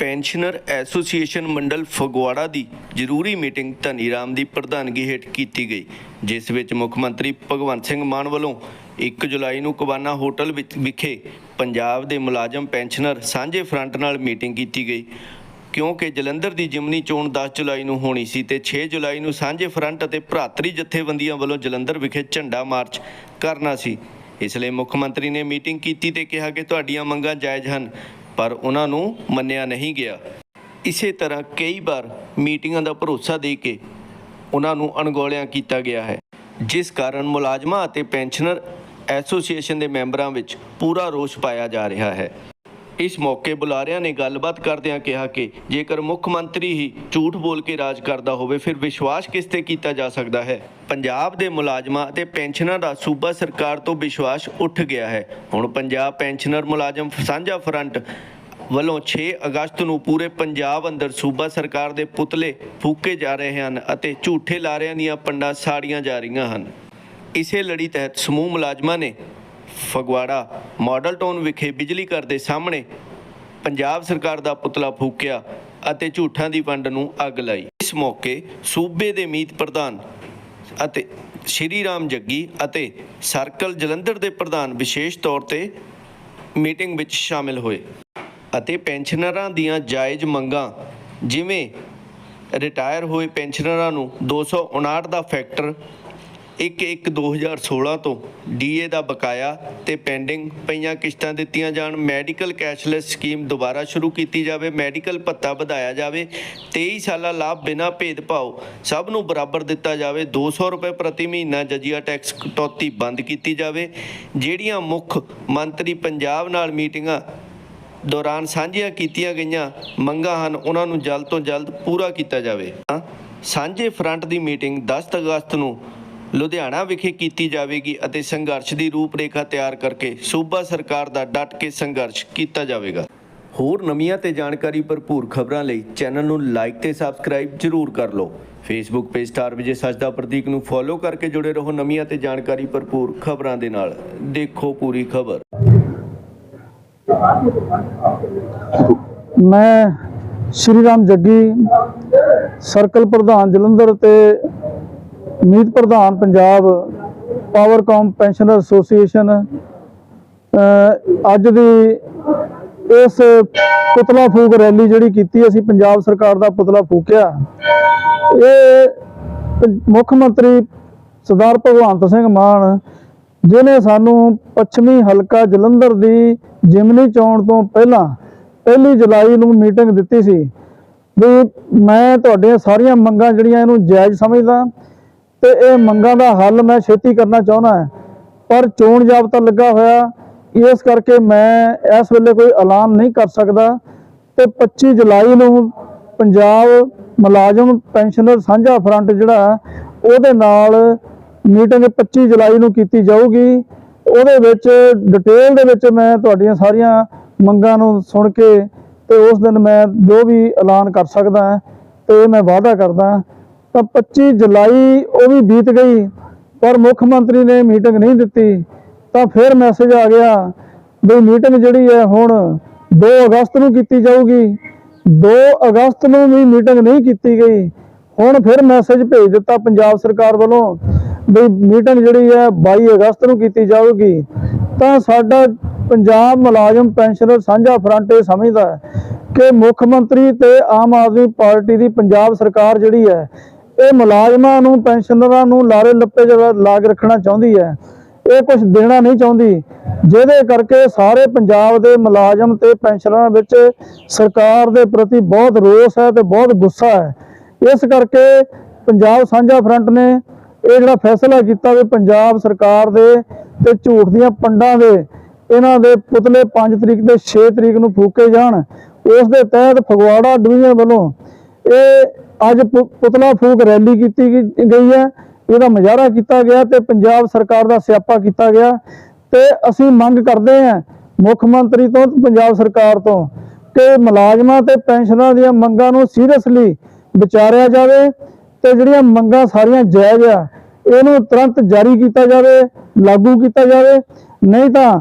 Pensioner association ਮੰਡਲ ਫਗਵਾੜਾ ਦੀ ਜ਼ਰੂਰੀ ਮੀਟਿੰਗ ਧਨੀ ਰਾਮ ਦੀ ਪ੍ਰਧਾਨਗੀ ਹੇਠ ਕੀਤੀ ਗਈ, ਜਿਸ ਵਿੱਚ ਮੁੱਖ ਮੰਤਰੀ ਭਗਵੰਤ ਸਿੰਘ ਮਾਨ ਵੱਲੋਂ 1 ਜੁਲਾਈ ਨੂੰ ਕਵਾਨਾ ਹੋਟਲ ਵਿੱਚ ਵਿਖੇ ਪੰਜਾਬ ਦੇ ਮੁਲਾਜ਼ਮ ਪੈਨਸ਼ਨਰ ਸਾਂਝੇ ਫਰੰਟ ਨਾਲ ਮੀਟਿੰਗ ਕੀਤੀ ਗਈ। ਕਿਉਂਕਿ ਜਲੰਧਰ ਦੀ ਜਿਮਨੀ ਚੋਣ 10 ਜੁਲਾਈ ਨੂੰ ਹੋਣੀ ਸੀ ਤੇ 6 ਜੁਲਾਈ ਨੂੰ ਸਾਂਝੇ ਫਰੰਟ ਅਤੇ ਭਰਾਤਰੀ ਜਥੇਬੰਦੀਆਂ ਵੱਲੋਂ ਜਲੰਧਰ ਵਿਖੇ ਝੰਡਾ ਮਾਰਚ ਕਰਨਾ ਸੀ। ਇਸ ਲਈ ਮੁੱਖ ਮੰਤਰੀ ਨੇ ਮੀਟਿੰਗ ਕੀਤੀ ਤੇ ਕਿਹਾ ਕਿ ਤੁਹਾਡੀਆਂ ਮੰਗਾਂ ਜਾਇਜ਼ ਹਨ। ਪਰ ਉਹਨਾਂ ਨੂੰ ਮੰਨਿਆ ਨਹੀਂ ਗਿਆ। ਇਸੇ ਤਰ੍ਹਾਂ ਕਈ ਵਾਰ ਮੀਟਿੰਗਾਂ ਦਾ ਭਰੋਸਾ ਦੇ ਕੇ ਉਹਨਾਂ ਨੂੰ ਅਣਗੌਲਿਆਂ ਕੀਤਾ ਗਿਆ ਹੈ। ਜਿਸ ਕਾਰਨ ਮੁਲਾਜ਼ਮਾਂ ਅਤੇ ਪੈਨਸ਼ਨਰ ਐਸੋਸੀਏਸ਼ਨ ਦੇ ਮੈਂਬਰਾਂ ਵਿੱਚ ਪੂਰਾ ਰੋਸ ਪਾਇਆ ਜਾ ਰਿਹਾ ਹੈ। ਇਸ ਮੌਕੇ ਬੁਲਾਰਿਆਂ ਨੇ ਗੱਲਬਾਤ ਕਰਦਿਆਂ ਕਿਹਾ ਕਿ ਜੇਕਰ ਮੁੱਖ ਮੰਤਰੀ ਹੀ ਝੂਠ ਬੋਲ ਕੇ ਰਾਜ ਕਰਦਾ ਹੋਵੇ, ਫਿਰ ਵਿਸ਼ਵਾਸ ਕਿਸ ਤੇ ਕੀਤਾ ਜਾ ਸਕਦਾ ਹੈ? ਪੰਜਾਬ ਦੇ ਮੁਲਾਜ਼ਮਾਂ ਅਤੇ ਪੈਨਸ਼ਨਰਾਂ ਦਾ ਸੂਬਾ ਸਰਕਾਰ ਤੋਂ ਵਿਸ਼ਵਾਸ ਉੱਠ ਗਿਆ ਹੈ। ਹੁਣ ਪੰਜਾਬ ਪੈਨਸ਼ਨਰ ਮੁਲਾਜ਼ਮ ਸਾਂਝਾ ਫਰੰਟ ਵੱਲੋਂ 6 ਅਗਸਤ ਨੂੰ ਪੂਰੇ ਪੰਜਾਬ ਅੰਦਰ ਸੂਬਾ ਸਰਕਾਰ ਦੇ ਪੁਤਲੇ ਫੂਕੇ ਜਾ ਰਹੇ ਹਨ ਅਤੇ ਝੂਠੇ ਲਾਰਿਆਂ ਦੀਆਂ ਪੰਡਾਂ ਸਾੜੀਆਂ ਜਾ ਰਹੀਆਂ ਹਨ। ਇਸੇ ਲੜੀ ਤਹਿਤ ਸਮੂਹ ਮੁਲਾਜ਼ਮਾਂ ਨੇ ਫਗਵਾੜਾ ਮਾਡਲ ਟਾਊਨ ਵਿਖੇ ਬਿਜਲੀ ਘਰ ਦੇ ਸਾਹਮਣੇ ਪੰਜਾਬ ਸਰਕਾਰ ਦਾ ਪੁਤਲਾ ਫੂਕਿਆ ਅਤੇ ਝੂਠਾਂ ਦੀ ਵੰਡ ਨੂੰ ਅੱਗ ਲਾਈ। ਇਸ ਮੌਕੇ ਸੂਬੇ ਦੇ ਮੀਤ ਪ੍ਰਧਾਨ ਅਤੇ ਸ਼੍ਰੀ ਰਾਮ ਜੱਗੀ ਅਤੇ ਸਰਕਲ ਜਲੰਧਰ ਦੇ ਪ੍ਰਧਾਨ ਵਿਸ਼ੇਸ਼ ਤੌਰ ਤੇ ਮੀਟਿੰਗ ਵਿੱਚ ਸ਼ਾਮਿਲ ਹੋਏ ਅਤੇ ਪੈਨਸ਼ਨਰਾਂ ਦੀਆਂ ਜਾਇਜ਼ ਮੰਗਾਂ, ਜਿਵੇਂ ਰਿਟਾਇਰ ਹੋਏ ਪੈਨਸ਼ਨਰਾਂ ਨੂੰ 259 ਦਾ ਫੈਕਟਰ 1/1/2016 ਤੋਂ ਡੀਏ ਦਾ ਬਕਾਇਆ ਤੇ ਪੈਂਡਿੰਗ ਪਈਆਂ ਕਿਸ਼ਤਾਂ ਦਿੱਤੀਆਂ ਜਾਣ। ਮੈਡੀਕਲ ਕੈਸ਼ਲੈਸ ਸਕੀਮ ਦੁਬਾਰਾ ਸ਼ੁਰੂ ਕੀਤੀ ਜਾਵੇ, ਮੈਡੀਕਲ ਭੱਤਾ ਵਧਾਇਆ ਜਾਵੇ 23 ਸਾਲਾ ਲਾਭ ਬਿਨਾਂ ਭੇਦਭਾਵ ਸਭ ਨੂੰ ਬਰਾਬਰ ਦਿੱਤਾ ਜਾਵੇ। 200 ਰੁਪਏ ਪ੍ਰਤੀ ਮਹੀਨਾ ਜਜੀਆ ਟੈਕਸ ਕਟੌਤੀ ਬੰਦ ਕੀਤੀ ਜਾਵੇ। ਜਿਹੜੀਆਂ ਮੁੱਖ ਮੰਤਰੀ ਪੰਜਾਬ ਨਾਲ ਮੀਟਿੰਗਾਂ ਦੌਰਾਨ ਸਾਂਝੀਆਂ ਕੀਤੀਆਂ ਗਈਆਂ ਮੰਗਾਂ ਹਨ, ਉਹਨਾਂ ਨੂੰ ਜਲਦ ਤੋਂ ਜਲਦ ਪੂਰਾ ਕੀਤਾ ਜਾਵੇ। ਸਾਂਝੇ ਫਰੰਟ ਦੀ ਮੀਟਿੰਗ 10 ਅਗਸਤ ਨੂੰ ਲੁਧਿਆਣਾ ਵਿਖੇ ਕੀਤੀ ਜਾਵੇਗੀ ਅਤੇ ਸੰਘਰਸ਼ ਦੀ ਰੂਪਰੇਖਾ ਤਿਆਰ ਕਰਕੇ ਸੂਬਾ ਸਰਕਾਰ ਦਾ ਡਟ ਕੇ ਸੰਘਰਸ਼ ਕੀਤਾ ਜਾਵੇਗਾ। ਹੋਰ ਨਵੀਆਂ ਤੇ ਜਾਣਕਾਰੀ ਭਰਪੂਰ ਖਬਰਾਂ ਲਈ ਚੈਨਲ ਨੂੰ ਲਾਈਕ ਤੇ ਸਬਸਕ੍ਰਾਈਬ ਜ਼ਰੂਰ ਕਰ ਲਓ। Facebook page star Vijay Sajda Prateek ਨੂੰ ਫੋਲੋ ਕਰਕੇ ਜੁੜੇ ਰਹੋ ਨਵੀਆਂ ਤੇ ਜਾਣਕਾਰੀ ਭਰਪੂਰ ਖਬਰਾਂ ਦੇ ਨਾਲ। ਦੇਖੋ ਪੂਰੀ ਖਬਰ। ਮੈਂ ਸ਼੍ਰੀ ਰਾਮ ਜੱਗੀ ਸਰਕਲ ਪ੍ਰਧਾਨ ਜਲੰਧਰ ਤੇ ਮੀਤ ਪ੍ਰਧਾਨ ਪੰਜਾਬ ਪਾਵਰਕਾਮ ਪੈਨਸ਼ਨਰ ਐਸੋਸੀਏਸ਼ਨ ਅੱਜ ਦੀ ਇਸ ਪੁਤਲਾ ਫੂਕ ਰੈਲੀ ਜਿਹੜੀ ਕੀਤੀ ਅਸੀਂ ਪੰਜਾਬ ਸਰਕਾਰ ਦਾ ਪੁਤਲਾ ਫੂਕਿਆ। ਇਹ ਮੁੱਖ ਮੰਤਰੀ ਸਰਦਾਰ ਭਗਵੰਤ ਸਿੰਘ ਮਾਨ ਜਿਨੇ ਸਾਨੂੰ ਪੱਛਮੀ ਹਲਕਾ ਜਲੰਧਰ ਦੀ ਜਿਮਨੀ ਚੋਣ ਤੋਂ ਪਹਿਲਾਂ ਪਹਿਲੀ ਜੁਲਾਈ ਨੂੰ ਮੀਟਿੰਗ ਦਿੱਤੀ ਸੀ। ਵੀ ਮੈਂ ਤੁਹਾਡੀਆਂ ਸਾਰੀਆਂ ਮੰਗਾਂ ਜਿਹੜੀਆਂ ਇਹਨੂੰ ਜਾਇਜ਼ ਸਮਝਦਾ ਤੇ ਇਹ ਮੰਗਾਂ ਦਾ ਹੱਲ ਮੈਂ ਛੇਤੀ ਕਰਨਾ ਚਾਹੁੰਦਾ ਹਾਂ। ਪਰ ਚੋਣ ਜਾਬਤਾ ਲੱਗਾ ਹੋਇਆ, ਇਸ ਕਰਕੇ ਮੈਂ ਇਸ ਵੇਲੇ ਕੋਈ ਐਲਾਨ ਨਹੀਂ ਕਰ ਸਕਦਾ। ਤੇ 25 ਜੁਲਾਈ ਨੂੰ ਪੰਜਾਬ ਮੁਲਾਜ਼ਮ ਪੈਨਸ਼ਨਰ ਸਾਂਝਾ ਫਰੰਟ ਜਿਹੜਾ ਉਹਦੇ ਨਾਲ ਮੀਟਿੰਗ 25 ਜੁਲਾਈ ਨੂੰ ਕੀਤੀ ਜਾਊਗੀ। ਉਹਦੇ ਵਿੱਚ ਡਿਟੇਲ ਦੇ ਵਿੱਚ ਮੈਂ ਤੁਹਾਡੀਆਂ ਸਾਰੀਆਂ ਮੰਗਾਂ ਨੂੰ ਸੁਣ ਕੇ ਤੇ ਉਸ ਦਿਨ ਮੈਂ ਜੋ ਵੀ ਐਲਾਨ ਕਰ ਸਕਦਾ ਹਾਂ, ਤੇ ਮੈਂ ਵਾਅਦਾ ਕਰਦਾ ਤਾਂ 25 ਜੁਲਾਈ ਉਹ ਵੀ ਬੀਤ ਗਈ, ਪਰ ਮੁੱਖ ਮੰਤਰੀ ਨੇ ਮੀਟਿੰਗ ਨਹੀਂ ਦਿੱਤੀ। ਤਾਂ ਫਿਰ ਮੈਸੇਜ ਆ ਗਿਆ ਵੀ ਮੀਟਿੰਗ ਜਿਹੜੀ ਹੈ ਹੁਣ 2 ਅਗਸਤ ਨੂੰ ਕੀਤੀ ਜਾਊਗੀ। 2 ਅਗਸਤ ਨੂੰ ਵੀ ਮੀਟਿੰਗ ਨਹੀਂ ਕੀਤੀ ਗਈ। ਹੁਣ ਫਿਰ ਮੈਸੇਜ ਭੇਜ ਦਿੱਤਾ ਪੰਜਾਬ ਸਰਕਾਰ ਵੱਲੋਂ ਵੀ ਮੀਟਿੰਗ ਜਿਹੜੀ ਹੈ 22 ਅਗਸਤ ਨੂੰ ਕੀਤੀ ਜਾਊਗੀ। ਤਾਂ ਸਾਡਾ ਪੰਜਾਬ ਮੁਲਾਜ਼ਮ ਪੈਨਸ਼ਨਰ ਸਾਂਝਾ ਫਰੰਟ ਇਹ ਸਮਝਦਾ ਕਿ ਮੁੱਖ ਮੰਤਰੀ ਤੇ ਆਮ ਆਦਮੀ ਪਾਰਟੀ ਦੀ ਪੰਜਾਬ ਸਰਕਾਰ ਜਿਹੜੀ ਹੈ ਇਹ ਮੁਲਾਜ਼ਮਾਂ ਨੂੰ, ਪੈਨਸ਼ਨਰਾਂ ਨੂੰ ਲਾਰੇ ਲੱਪੇ ਜਿਹੜਾ ਲਾ ਕੇ ਰੱਖਣਾ ਚਾਹੁੰਦੀ ਹੈ। ਇਹ ਕੁਝ ਦੇਣਾ ਨਹੀਂ ਚਾਹੁੰਦੀ, ਜਿਹਦੇ ਕਰਕੇ ਸਾਰੇ ਪੰਜਾਬ ਦੇ ਮੁਲਾਜ਼ਮ ਤੇ ਪੈਨਸ਼ਨਰਾਂ ਵਿੱਚ ਸਰਕਾਰ ਦੇ ਪ੍ਰਤੀ ਬਹੁਤ ਰੋਸ ਹੈ ਤੇ ਬਹੁਤ ਗੁੱਸਾ ਹੈ। ਇਸ ਕਰਕੇ ਪੰਜਾਬ ਸਾਂਝਾ ਫਰੰਟ ਨੇ ਇਹ ਜਿਹੜਾ ਫੈਸਲਾ ਕੀਤਾ ਵੀ ਪੰਜਾਬ ਸਰਕਾਰ ਦੇ ਤੇ ਝੂਠ ਦੀਆਂ ਪੰਡਾਂ ਦੇ, ਇਹਨਾਂ ਦੇ ਪੁਤਲੇ 5 ਤਰੀਕ ਤੇ 6 ਤਰੀਕ ਨੂੰ ਫੂਕੇ ਜਾਣ, ਉਸ ਦੇ ਤਹਿਤ ਫਗਵਾੜਾ ਡਿਵੀਜ਼ਨ ਵੱਲੋਂ ਇਹ ਅੱਜ ਪੁ- ਪੁਤਲਾ ਫੂਕ ਰੈਲੀ ਕੀਤੀ ਗਈ ਹੈ। ਇਹਦਾ ਮੁਜ਼ਾਹਰਾ ਕੀਤਾ ਗਿਆ ਤੇ ਪੰਜਾਬ ਸਰਕਾਰ ਦਾ ਸਿਆਪਾ ਕੀਤਾ ਗਿਆ ਤੇ ਅਸੀਂ ਮੰਗ ਕਰਦੇ ਹਾਂ ਮੁੱਖ ਮੰਤਰੀ ਤੋਂ ਪੰਜਾਬ ਸਰਕਾਰ ਤੋਂ ਕਿ ਮੁਲਾਜ਼ਮਾਂ ਤੇ ਪੈਨਸ਼ਨਰਾਂ ਦੀਆਂ ਮੰਗਾਂ ਨੂੰ ਸੀਰੀਅਸਲੀ ਵਿਚਾਰਿਆ ਜਾਵੇ ਤੇ ਜਿਹੜੀਆਂ ਮੰਗਾਂ ਸਾਰੀਆਂ ਜਾਇਜ਼ ਆ, ਇਹਨੂੰ ਤੁਰੰਤ ਜਾਰੀ ਕੀਤਾ ਜਾਵੇ, ਲਾਗੂ ਕੀਤਾ ਜਾਵੇ। ਨਹੀਂ ਤਾਂ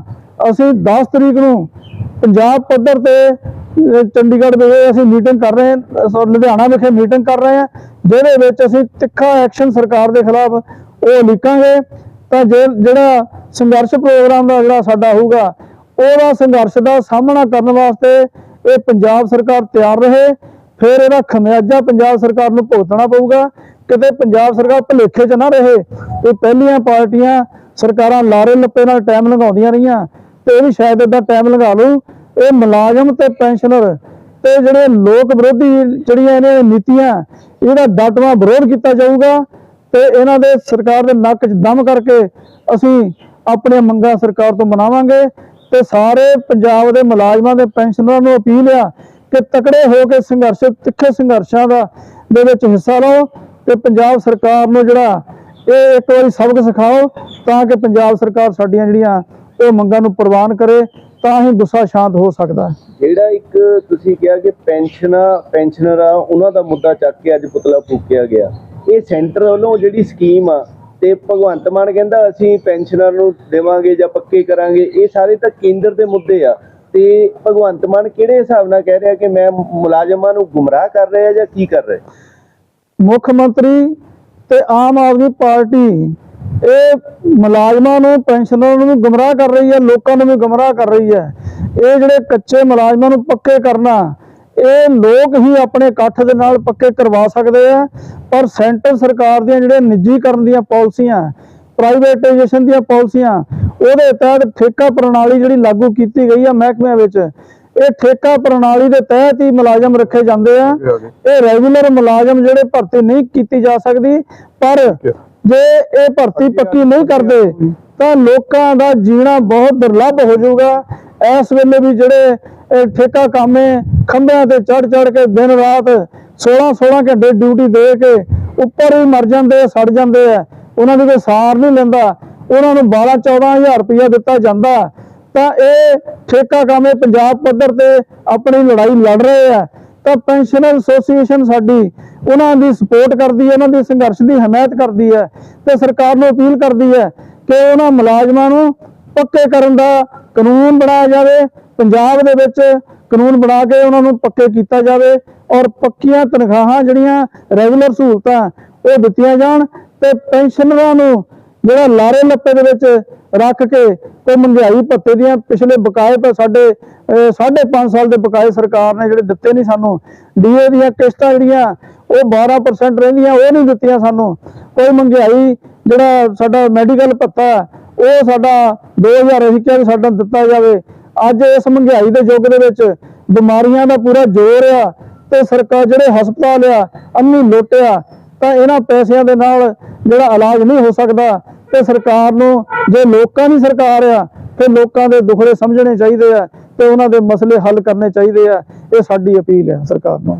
ਅਸੀਂ 10 ਤਰੀਕ ਨੂੰ ਪੰਜਾਬ ਪੱਧਰ ਤੇ ਚੰਡੀਗੜ੍ਹ ਵਿਖੇ ਅਸੀਂ ਮੀਟਿੰਗ ਕਰ ਰਹੇ ਹਾਂ ਸੋ ਲੁਧਿਆਣਾ ਵਿਖੇ ਮੀਟਿੰਗ ਕਰ ਰਹੇ ਹਾਂ, ਜਿਹਦੇ ਵਿੱਚ ਅਸੀਂ ਤਿੱਖਾ ਐਕਸ਼ਨ ਸਰਕਾਰ ਦੇ ਖਿਲਾਫ ਉਹ ਲਿਖਾਂਗੇ। ਤਾਂ ਜੇ ਜਿਹੜਾ ਸੰਘਰਸ਼ ਪ੍ਰੋਗਰਾਮ ਦਾ ਜਿਹੜਾ ਸਾਡਾ ਹੋਊਗਾ, ਉਹਦਾ ਸੰਘਰਸ਼ ਦਾ ਸਾਹਮਣਾ ਕਰਨ ਵਾਸਤੇ ਇਹ ਪੰਜਾਬ ਸਰਕਾਰ ਤਿਆਰ ਰਹੇ। ਫਿਰ ਇਹਦਾ ਖਮਿਆਜਾ ਪੰਜਾਬ ਸਰਕਾਰ ਨੂੰ ਭੁਗਤਣਾ ਪਊਗਾ। ਕਿਤੇ ਪੰਜਾਬ ਸਰਕਾਰ ਭੁਲੇਖੇ 'ਚ ਨਾ ਰਹੇ। ਇਹ ਪਹਿਲੀਆਂ ਪਾਰਟੀਆਂ ਸਰਕਾਰਾਂ ਲਾਰੇ ਲੱਪੇ ਨਾਲ ਟਾਈਮ ਲੰਘਾਉਂਦੀਆਂ ਰਹੀਆਂ। ਤੇ ਇਹ ਵੀ ਸ਼ਾਇਦ ਇਦਾਂ ਟਾਈਮ ਲੰਘਾ ਲੂ ਇਹ ਮੁਲਾਜ਼ਮ ਤੇ ਪੈਨਸ਼ਨਰ ਤੇ ਜਿਹੜੇ ਲੋਕ ਵਿਰੋਧੀ ਜਿਹੜੀਆਂ ਇਹਨੇ ਨੀਤੀਆਂ, ਇਹਦਾ ਡਟਵਾ ਵਿਰੋਧ ਕੀਤਾ ਜਾਊਗਾ ਤੇ ਇਹਨਾਂ ਦੇ ਸਰਕਾਰ ਦੇ ਨੱਕ 'ਚ ਦਮ ਕਰਕੇ ਅਸੀਂ ਆਪਣੀਆਂ ਮੰਗਾਂ ਸਰਕਾਰ ਤੋਂ ਮਨਾਵਾਂਗੇ ਤੇ ਸਾਰੇ ਪੰਜਾਬ ਦੇ ਮੁਲਾਜ਼ਮਾਂ ਦੇ ਪੈਨਸ਼ਨਰਾਂ ਨੂੰ ਅਪੀਲ ਆ ਕਿ ਤਕੜੇ ਹੋ ਕੇ ਸੰਘਰਸ਼, ਤਿੱਖੇ ਸੰਘਰਸ਼ਾਂ ਦਾ ਦੇ ਵਿੱਚ ਹਿੱਸਾ ਲਓ ਤੇ ਪੰਜਾਬ ਸਰਕਾਰ ਨੂੰ ਜਿਹੜਾ ਇਹ ਇੱਕ ਵਾਰੀ ਸਬਕ ਸਿਖਾਓ ਤਾਂ ਕਿ ਪੰਜਾਬ ਸਰਕਾਰ ਸਾਡੀਆਂ ਜਿਹੜੀਆਂ ਉਹ ਮੰਗਾਂ ਨੂੰ ਪ੍ਰਵਾਨ ਕਰੇ ਤਾਂ ਹੀ ਗੁੱਸਾ ਸ਼ਾਂਤ ਹੋ ਸਕਦਾ ਹੈ। ਜਿਹੜਾ ਇੱਕ ਤੁਸੀਂ ਕਿਹਾ ਕਿ ਪੈਨਸ਼ਨਾਂ ਪੈਨਸ਼ਨਰ ਆ ਉਹਨਾਂ ਦਾ ਮੁੱਦਾ ਚੱਕ ਕੇ ਅੱਜ ਪੁਤਲਾ ਫੂਕਿਆ ਗਿਆ। ਇਹ ਸੈਂਟਰ ਵੱਲੋਂ ਜਿਹੜੀ ਸਕੀਮ ਆ ਤੇ ਭਗਵੰਤ ਮਾਨ ਕਹਿੰਦਾ ਅਸੀਂ ਪੈਨਸ਼ਨਰ ਨੂੰ ਦੇਵਾਂਗੇ ਜਾਂ ਪੱਕੇ ਕਰਾਂਗੇ ਇਹ ਸਾਰੇ ਤਾਂ ਕੇਂਦਰ ਦੇ ਮੁੱਦੇ ਆ। ਤੇ ਭਗਵੰਤ ਮਾਨ ਕਿਹੜੇ ਹਿਸਾਬ ਨਾਲ ਕਹਿ ਰਿਹਾ ਕਿ ਮੈਂ ਮੁਲਾਜ਼ਮਾਂ ਨੂੰ ਗੁੰਮਰਾਹ ਕਰ ਰਿਹਾ ਜਾਂ ਕੀ ਕਰ ਰਿਹਾ? ਮੁੱਖ ਮੰਤਰੀ ਤੇ ਆਮ ਆਦਮੀ ਪਾਰਟੀ ਇਹ ਮੁਲਾਜ਼ਮਾਂ ਨੂੰ ਪੈਨਸ਼ਨਰਾਂ ਨੂੰ ਵੀ ਗੁੰਮਰਾਹ ਕਰ ਰਹੀ ਹੈ ਲੋਕਾਂ ਨੂੰ ਵੀ ਗੁੰਮਰਾਹ ਕਰ ਰਹੀ ਹੈ। ਇਹ ਜਿਹੜੇ ਕੱਚੇ ਮੁਲਾਜ਼ਮਾਂ ਨੂੰ ਪੱਕੇ ਕਰਨਾ ਇਹ ਲੋਕ ਹੀ ਆਪਣੇ ਇਕੱਠ ਦੇ ਨਾਲ ਪੱਕੇ ਕਰਵਾ ਸਕਦੇ ਆ ਪਰ ਸੈਂਟਰ ਸਰਕਾਰ ਦੀਆਂ ਜਿਹੜੇ ਨਿੱਜੀਕਰਨ ਦੀਆਂ ਪਾਲਿਸੀਆਂ ਪ੍ਰਾਈਵੇਟਾਈਜੇਸ਼ਨ ਦੀਆਂ ਪਾਲਿਸੀਆਂ ਉਹਦੇ ਤਹਿਤ ਠੇਕਾ ਪ੍ਰਣਾਲੀ ਜਿਹੜੀ ਲਾਗੂ ਕੀਤੀ ਗਈ ਆ ਮਹਿਕਮਿਆਂ ਵਿੱਚ ਇਹ ਠੇਕਾ ਪ੍ਰਣਾਲੀ ਦੇ ਤਹਿਤ ਹੀ ਮੁਲਾਜ਼ਮ ਰੱਖੇ ਜਾਂਦੇ ਆ। ਇਹ ਰੈਗੂਲਰ ਮੁਲਾਜ਼ਮ ਜਿਹੜੇ ਭਰਤੀ ਨਹੀਂ ਕੀਤੀ ਜਾ ਸਕਦੀ ਪਰ ਜੇ ਇਹ ਭਰਤੀ ਪੱਕੀ ਨਹੀਂ ਕਰਦੇ ਤਾਂ ਲੋਕਾਂ ਦਾ ਜੀਣਾ ਬਹੁਤ ਦੁਰਲੱਭ ਹੋ ਜਾਊਗਾ। ਇਸ ਵੇਲੇ ਵੀ ਜਿਹੜੇ ਠੇਕਾ ਕਾਮੇ ਖੰਭਿਆਂ ਤੇ ਚੜ ਚੜ ਕੇ ਦਿਨ ਰਾਤ 16 16 ਘੰਟੇ ਡਿਊਟੀ ਦੇ ਕੇ ਉੱਪਰ ਹੀ ਮਰ ਜਾਂਦੇ ਸੜ ਜਾਂਦੇ ਆ। ਉਹਨਾਂ ਦੀ ਕੋਈ ਸਾਰ ਨਹੀਂ ਲੈਂਦਾ। ਉਹਨਾਂ ਨੂੰ 12 14000 ਰੁਪਇਆ ਦਿੱਤਾ ਜਾਂਦਾ। ਤਾਂ ਇਹ ਠੇਕਾ ਕਾਮੇ ਪੰਜਾਬ ਪੱਧਰ ਤੇ ਆਪਣੀ ਲੜਾਈ ਲੜ ਰਹੇ ਆ। ਤਾਂ ਪੈਨਸ਼ਨਰ ਐਸੋਸੀਏਸ਼ਨ ਸਾਡੀ ਉਹਨਾਂ ਦੀ ਸਪੋਰਟ ਕਰਦੀ ਹੈ, ਉਹਨਾਂ ਦੀ ਸੰਘਰਸ਼ ਦੀ ਹਮਾਇਤ ਕਰਦੀ ਹੈ ਤੇ ਸਰਕਾਰ ਨੂੰ ਅਪੀਲ ਕਰਦੀ ਹੈ ਕਿ ਉਹਨਾਂ ਮੁਲਾਜ਼ਮਾਂ ਨੂੰ ਪੱਕੇ ਕਰਨ ਦਾ ਕਾਨੂੰਨ ਬਣਾਇਆ ਜਾਵੇ, ਪੰਜਾਬ ਦੇ ਵਿੱਚ ਕਾਨੂੰਨ ਬਣਾ ਕੇ ਉਹਨਾਂ ਨੂੰ ਪੱਕੇ ਕੀਤਾ ਜਾਵੇ ਔਰ ਪੱਕੀਆਂ ਤਨਖਾਹਾਂ ਜਿਹੜੀਆਂ ਰੈਗੂਲਰ ਸਹੂਲਤਾਂ ਉਹ ਦਿੱਤੀਆਂ ਜਾਣ ਤੇ ਪੈਨਸ਼ਨਰਾਂ ਨੂੰ ਜਿਹੜਾ ਲਾਰੇ ਲੱਪੇ ਦੇ ਵਿੱਚ ਰੱਖ ਕੇ ਕੋਈ ਮਹਿੰਗਾਈ ਭੱਤੇ ਦੀਆਂ ਪਿਛਲੇ ਬਕਾਏ ਤਾਂ ਸਾਡੇ ਅਹ, ਸਾਢੇ 5 ਸਾਲ ਦੇ ਬਕਾਏ ਸਰਕਾਰ ਨੇ ਜਿਹੜੇ ਦਿੱਤੇ ਨਹੀਂ ਸਾਨੂੰ ਡੀਏ ਦੀਆਂ ਕਿਸ਼ਤਾਂ ਜਿਹੜੀਆਂ ਉਹ 12% ਰਹਿੰਦੀਆਂ ਉਹ ਨਹੀਂ ਦਿੱਤੀਆਂ ਸਾਨੂੰ। ਕੋਈ ਮਹਿੰਗਾਈ ਜਿਹੜਾ ਸਾਡਾ ਮੈਡੀਕਲ ਭੱਤਾ ਉਹ ਸਾਡਾ 2000 ਅਸੀਂ ਕਿਹਾ ਵੀ ਸਾਡਾ ਦਿੱਤਾ ਜਾਵੇ। ਅੱਜ ਇਸ ਮਹਿੰਗਾਈ ਦੇ ਯੁੱਗ ਦੇ ਵਿੱਚ ਬਿਮਾਰੀਆਂ ਦਾ ਪੂਰਾ ਜ਼ੋਰ ਆ ਤੇ ਸਰਕਾਰ ਜਿਹੜੇ ਹਸਪਤਾਲ ਆ ਅੰਨੀ ਲੋਟਿਆ ਤਾਂ ਇਹਨਾਂ ਪੈਸਿਆਂ ਦੇ ਨਾਲ ਜਿਹੜਾ ਇਲਾਜ ਨਹੀਂ ਹੋ ਸਕਦਾ, ਤੇ ਸਰਕਾਰ ਨੂੰ ਜੇ ਲੋਕਾਂ ਦੀ ਸਰਕਾਰ ਆ, ਤੇ ਲੋਕਾਂ ਦੇ ਦੁੱਖੜੇ ਸਮਝਣੇ ਚਾਹੀਦੇ ਆ, ਤੇ ਉਹਨਾਂ ਦੇ ਮਸਲੇ ਹੱਲ ਕਰਨੇ ਚਾਹੀਦੇ ਆ, ਇਹ ਸਾਡੀ ਅਪੀਲ ਹੈ ਸਰਕਾਰ ਨੂੰ।